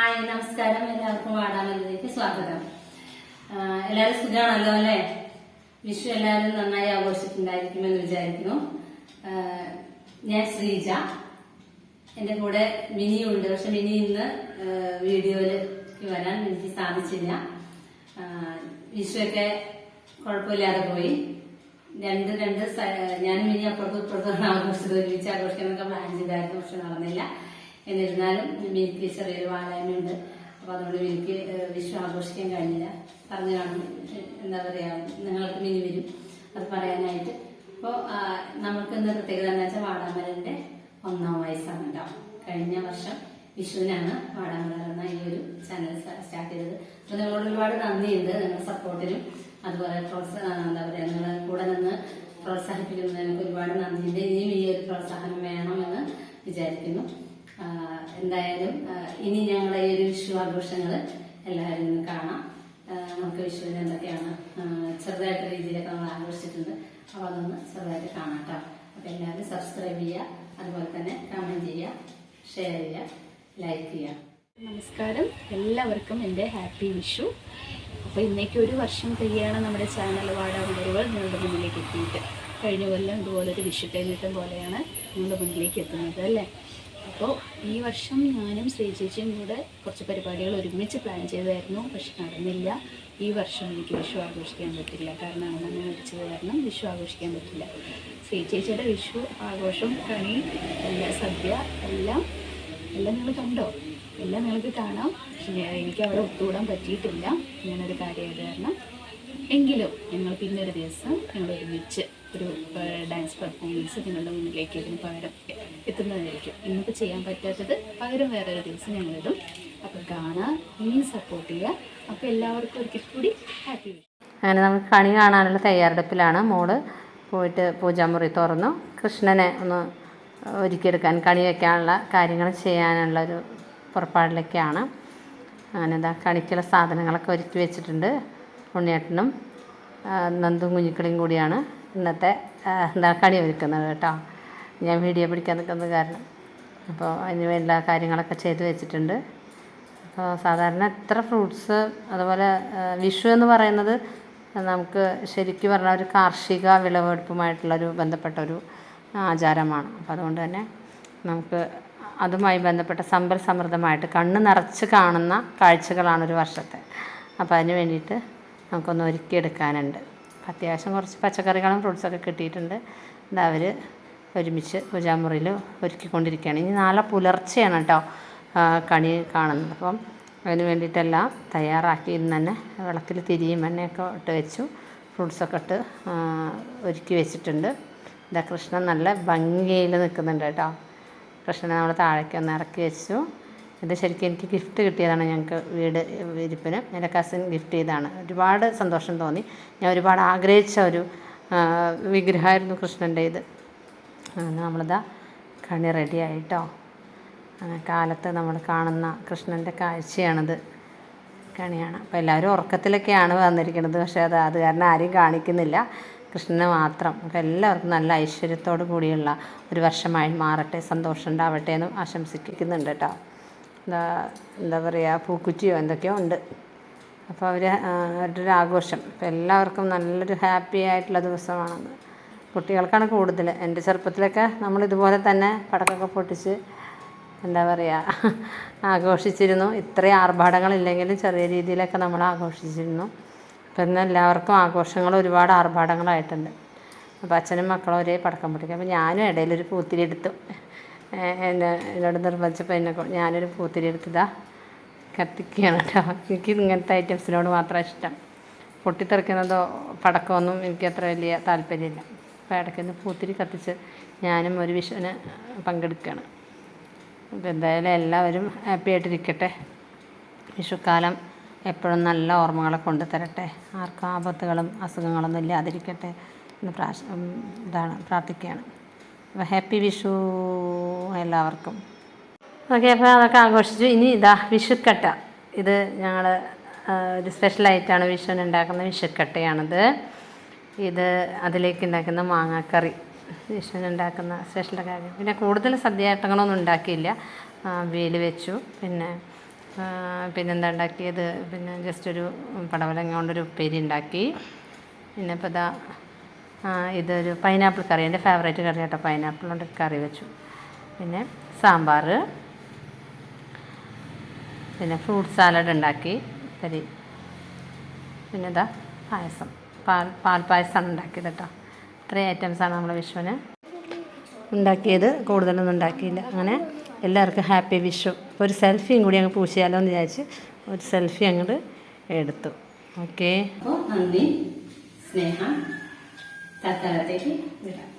Hi നമസ്കാരം. എല്ലാവർക്കും വാടാമല്ലിലേക്ക് സ്വാഗതം. എല്ലാവരും സുഖമാണല്ലോ അല്ലേ? വിഷു എല്ലാവരും നന്നായി ആഘോഷിച്ചിട്ടുണ്ടായിരിക്കുമെന്ന് വിചാരിക്കുന്നു. ഞാൻ ശ്രീജ. എന്റെ കൂടെ മിനിയുണ്ട്. പക്ഷെ മിനി ഇന്ന് വീഡിയോയിലേക്ക് വീഡിയോയിൽ വരാൻ എനിക്ക് സാധിച്ചില്ല. വിഷുവൊക്കെ കുഴപ്പമില്ലാതെ പോയി. രണ്ട് രണ്ട് ഞാനും മിനി അപ്പുറത്തും ഇപ്പുറത്തും ആഘോഷിച്ചത്. ഒരുമിച്ച് ആഘോഷിക്കാനൊക്കെ പ്ലാൻ ചെയ്തായിരുന്നു പക്ഷെ നടന്നില്ല. എന്നിരുന്നാലും എനിക്ക് ചെറിയൊരു വാലായ്മയുണ്ട്. അപ്പൊ അതുകൊണ്ട് എനിക്ക് വിഷു ആഘോഷിക്കാൻ കഴിഞ്ഞില്ല. പറഞ്ഞു കാണും എന്താ പറയാ നിങ്ങൾക്ക് മിനി വരും. അത് പറയാനായിട്ട്. അപ്പോൾ നമുക്ക് ഇന്ന് പ്രത്യേകത എന്താ വെച്ചാൽ വാടാമലന്റെ ഒന്നാം വയസ്സാണ് ഉണ്ടാവും കഴിഞ്ഞ വർഷം വിഷുവിനാണ് വാടാമല എന്ന ഈ ഒരു ചാനൽ സ്റ്റാർട്ട് ചെയ്തത്. അപ്പൊ നിങ്ങളോട് ഒരുപാട് നന്ദിയുണ്ട് നിങ്ങളുടെ സപ്പോർട്ടിനും. അതുപോലെ പ്രോത്സാഹനം എന്താ പറയാ നിങ്ങളെ കൂടെ നിന്ന് പ്രോത്സാഹിപ്പിക്കുന്നതിനൊക്കെ ഒരുപാട് നന്ദിയുണ്ട്. ഇനിയും ഈ ഒരു പ്രോത്സാഹനം വേണമെന്ന് വിചാരിക്കുന്നു. എന്തായാലും ഇനി ഞങ്ങളുടെ ഈ ഒരു വിഷു ആഘോഷങ്ങൾ എല്ലാവരും ഇന്ന് കാണാം. നമുക്ക് വിഷുവിന് എന്തൊക്കെയാണ് ചെറുതായിട്ട് രീതിയിലൊക്കെ നമ്മൾ ആഘോഷിച്ചിട്ടുണ്ട്. അപ്പോൾ അതൊന്ന് ചെറുതായിട്ട് കാണാം കേട്ടോ അപ്പോൾ എല്ലാവരും സബ്സ്ക്രൈബ് ചെയ്യുക അതുപോലെ തന്നെ കമന്റ് ചെയ്യുക ഷെയർ ചെയ്യുക ലൈക്ക് ചെയ്യുക. നമസ്കാരം. എല്ലാവർക്കും എന്റെ ഹാപ്പി വിഷു. അപ്പോൾ ഇന്നേക്ക് ഒരു വർഷം കഴിയാണ് നമ്മുടെ ചാനൽ വാടാമുടരുകൾ നിങ്ങളുടെ മുന്നിലേക്ക് എത്തിയിട്ട്. കഴിഞ്ഞ കൊല്ലം ഇതുപോലൊരു വിഷു കഴിഞ്ഞിട്ടും പോലെയാണ് നിങ്ങളുടെ മുന്നിലേക്ക് എത്തുന്നത് അല്ലേ? അപ്പോൾ ഈ വർഷം ഞാനും ശ്രീ ചേച്ചിയും കൂടെ കുറച്ച് പരിപാടികൾ ഒരുമിച്ച് പ്ലാൻ ചെയ്തായിരുന്നു. പക്ഷെ നടന്നില്ല. ഈ വർഷം എനിക്ക് വിഷു ആഘോഷിക്കാൻ പറ്റില്ല. കാരണം അമ്മ മരിച്ചത് കാരണം വിഷു ആഘോഷിക്കാൻ പറ്റില്ല. ശ്രീ ചേച്ചിയുടെ വിഷു ആഘോഷം കണി എല്ലാ സദ്യ എല്ലാം എല്ലാം നിങ്ങൾ കണ്ടോ? എല്ലാം നിങ്ങൾക്ക് കാണാം. പക്ഷെ എനിക്ക് അവിടെ ഒത്തുകൂടാൻ പറ്റിയിട്ടില്ല. ഞാനൊരു കാര്യമായത് കാരണം എങ്കിലും ഞങ്ങൾ പിന്നൊരു ദിവസം ഞങ്ങൾ ഒരുമിച്ച് ഒരു ഡാൻസ് പെർഫോമൻസ് നിങ്ങളുടെ മുന്നിലേക്ക് ഇതിന് പകരം എത്തുന്നതായിരിക്കും. ഇന്നിപ്പോൾ ചെയ്യാൻ പറ്റാത്തത് പകരം വേറൊരു ദിവസം ഞങ്ങളിടും അപ്പോൾ കാണാൻ ഇനിയും സപ്പോർട്ട് ചെയ്യുക. അപ്പോൾ എല്ലാവർക്കും ഒരിക്കൽ കൂടി ഹാപ്പി അങ്ങനെ നമുക്ക് കണി കാണാനുള്ള തയ്യാറെടുപ്പിലാണ്. മോൾ പോയിട്ട് പൂജാമുറി തുറന്നു. കൃഷ്ണനെ ഒന്ന് ഒരുക്കിയെടുക്കാൻ കണി വയ്ക്കാനുള്ള കാര്യങ്ങൾ ചെയ്യാനുള്ളൊരു പുറപ്പാടിലൊക്കെയാണ്. അങ്ങനെ എന്താ കണിക്കുള്ള സാധനങ്ങളൊക്കെ ഒരുക്കി വെച്ചിട്ടുണ്ട് ഉണ്ണിയേട്ടനും നന്ദും കുഞ്ഞിക്കളിയും കൂടിയാണ് ഇന്നത്തെ എന്താ കണി ഒരുക്കുന്നത് കേട്ടോ. ഞാൻ വീഡിയോ പിടിക്കാൻ നിൽക്കുന്നത് കാരണം. അപ്പോൾ അതിന് വേണ്ട കാര്യങ്ങളൊക്കെ ചെയ്ത് വെച്ചിട്ടുണ്ട്. അപ്പോൾ സാധാരണ എത്ര ഫ്രൂട്ട്സ് അതുപോലെ വിഷു എന്ന് പറയുന്നത് നമുക്ക് ശരിക്കും പറഞ്ഞാൽ ഒരു കാർഷിക വിളവെടുപ്പുമായിട്ടുള്ളൊരു ബന്ധപ്പെട്ട ഒരു ആചാരമാണ്. അപ്പോൾ അതുകൊണ്ട് തന്നെ നമുക്ക് അതുമായി ബന്ധപ്പെട്ട സമ്പൽ സമൃദ്ധമായിട്ട് കണ്ണ് നിറച്ച് കാണുന്ന കാഴ്ചകളാണ് ഒരു വർഷത്തെ. അപ്പോൾ അതിന് വേണ്ടിയിട്ട് നമുക്കൊന്ന് ഒരുക്കിയെടുക്കാനുണ്ട്. അത്യാവശ്യം കുറച്ച് പച്ചക്കറികളും ഫ്രൂട്ട്സൊക്കെ കിട്ടിയിട്ടുണ്ട്. അവർ ഒരുമിച്ച് പൂജാമുറിയിൽ ഒരുക്കിക്കൊണ്ടിരിക്കുകയാണ്. ഇനി നാളെ പുലർച്ചെയാണ് കേട്ടോ കണി കാണുന്നത്. അപ്പം അതിന് വേണ്ടിയിട്ടെല്ലാം തയ്യാറാക്കി ഇന്ന് തന്നെ വിളക്കിൽ തിരിയും എണ്ണയൊക്കെ ഇട്ട് വെച്ചു. ഫ്രൂട്ട്സൊക്കെ ഇട്ട് ഒരുക്കി വെച്ചിട്ടുണ്ട്. ഇതാ കൃഷ്ണൻ നല്ല ഭംഗിയിൽ നിൽക്കുന്നുണ്ട് കേട്ടോ. കൃഷ്ണനെ നമ്മൾ താഴേക്ക് ഒന്ന് ഇറക്കി വെച്ചു. ഇത് ശരിക്കും എനിക്ക് ഗിഫ്റ്റ് കിട്ടിയതാണ് ഞങ്ങൾക്ക് വീട് ഇരിപ്പിന് എന്റെ കസിൻ ഗിഫ്റ്റ് ചെയ്തതാണ്. ഒരുപാട് സന്തോഷം തോന്നി. ഞാൻ ഒരുപാട് ആഗ്രഹിച്ച ഒരു വിഗ്രഹമായിരുന്നു കൃഷ്ണന്റെ ഇത്. അങ്ങനെ നമ്മളിതാ കണി റെഡി ആയിട്ടോ. കാലത്ത് നമ്മൾ കാണുന്ന കൃഷ്ണന്റെ കാഴ്ചയാണിത്. കണിയാണ്. അപ്പോൾ എല്ലാവരും ഉറക്കത്തിലൊക്കെയാണ് വന്നിരിക്കുന്നത്. പക്ഷേ അത് അത് കാരണം ആരെയും കാണിക്കുന്നില്ല. കൃഷ്ണനെ മാത്രം. അപ്പോൾ എല്ലാവർക്കും നല്ല ഐശ്വര്യത്തോടു കൂടിയുള്ള ഒരു വർഷമായി മാറട്ടെ സന്തോഷം ഉണ്ടാവട്ടെ എന്ന് ആശംസിക്കുന്നുണ്ട് കേട്ടോ. എന്താ എന്താ പറയുക പൂക്കുറ്റിയോ എന്തൊക്കെയോ ഉണ്ട്. അപ്പോൾ അവർ അവരുടെ ഒരു ആഘോഷം. അപ്പോൾ എല്ലാവർക്കും നല്ലൊരു ഹാപ്പി ആയിട്ടുള്ള ദിവസമാണത് കുട്ടികൾക്കാണ് കൂടുതൽ. എന്റെ ചെറുപ്പത്തിലൊക്കെ നമ്മൾ ഇതുപോലെ തന്നെ പടക്കമൊക്കെ പൊട്ടിച്ച് എന്താ പറയുക ആഘോഷിച്ചിരുന്നു. ഇത്രയും ആർഭാടങ്ങളില്ലെങ്കിലും ചെറിയ രീതിയിലൊക്കെ നമ്മൾ ആഘോഷിച്ചിരുന്നു. അപ്പം ഇന്ന് എല്ലാവർക്കും ആഘോഷങ്ങൾ ഒരുപാട് ആർഭാടങ്ങളായിട്ടുണ്ട്. അപ്പോൾ അച്ഛനും മക്കളും ഒരേ പടക്കം പൊട്ടിക്കും. അപ്പോൾ ഞാനും ഒരു പൂത്തിരി എടുത്തു. എന്നെ എന്നോട് നിർബന്ധിച്ചപ്പോൾ എന്നെ ഞാനൊരു പൂത്തിരി എടുത്തതാ. കത്തിക്കുകയാണ് കേട്ടോ. എനിക്ക് ഇങ്ങനത്തെ ഐറ്റംസിനോട് മാത്രം ഇഷ്ടം. പൊട്ടിത്തെറിക്കുന്നതോ പടക്കമൊന്നും എനിക്ക് അത്ര വലിയ താല്പര്യമില്ല. അപ്പോൾ ഇടയ്ക്കൊന്ന് പൂത്തിരി കത്തിച്ച് ഞാനും ഒരു വിഷുവിന് പങ്കെടുക്കുകയാണ്. അപ്പോൾ എന്തായാലും എല്ലാവരും ഹാപ്പി ആയിട്ടിരിക്കട്ടെ. വിഷുക്കാലം എപ്പോഴും നല്ല ഓർമ്മകളെ കൊണ്ടു തരട്ടെ. ആർക്കും ആപത്തുകളും അസുഖങ്ങളൊന്നും ഇല്ലാതിരിക്കട്ടെ എന്ന് പ്രാശ ഇതാണ് പ്രാർത്ഥിക്കുകയാണ്. അപ്പോൾ ഹാപ്പി വിഷു എല്ലാവർക്കും. ഓക്കെ അപ്പോൾ അതൊക്കെ ആഘോഷിച്ചു. ഇനി ഇതാ വിഷുക്കട്ട. ഇത് ഞങ്ങൾ ഒരു സ്പെഷ്യലായിട്ടാണ് വിഷുവിന് ഉണ്ടാക്കുന്ന വിഷുക്കട്ടയാണിത്. ഇത് അതിലേക്ക് ഉണ്ടാക്കുന്ന മാങ്ങാക്കറി വിഷ്ണുണ്ടാക്കുന്ന സ്പെഷ്യൽ കാര്യം. പിന്നെ കൂടുതൽ സദ്യയാട്ടങ്ങളൊന്നും ഉണ്ടാക്കിയില്ല. വേൽ വെച്ചു. പിന്നെ പിന്നെന്താ ഉണ്ടാക്കിയത്? പിന്നെ ജസ്റ്റ് ഒരു പടവലങ്ങ കൊണ്ടൊരു ഉപ്പേരി ഉണ്ടാക്കി. പിന്നെ ഇപ്പോൾ ഇതാ ഇതൊരു പൈനാപ്പിൾ കറി എന്റെ ഫേവറേറ്റ് കറി കേട്ടോ പൈനാപ്പിൾ കൊണ്ട് കറി വെച്ചു. പിന്നെ സാമ്പാർ. പിന്നെ ഫ്രൂട്ട് സാലഡ് ഉണ്ടാക്കി. കരി പിന്നെ ഇതാ പായസം. പാൽ പാൽ പായസമാണ് ഉണ്ടാക്കിയത് കേട്ടോ ഇത്രയും ഐറ്റംസാണ് നമ്മൾ വിഷുവിന് ഉണ്ടാക്കിയത്. കൂടുതലൊന്നും ഉണ്ടാക്കിയില്ല. അങ്ങനെ എല്ലാവർക്കും ഹാപ്പി വിഷു. ഒരു സെൽഫിയും കൂടി അങ്ങ് പൂശിയാലോ എന്ന് വിചാരിച്ച് ഒരു സെൽഫി അങ്ങോട്ട് എടുത്തു. ഓക്കേ സ്നേഹം തൽക്കാലത്തേക്ക് വിടാം.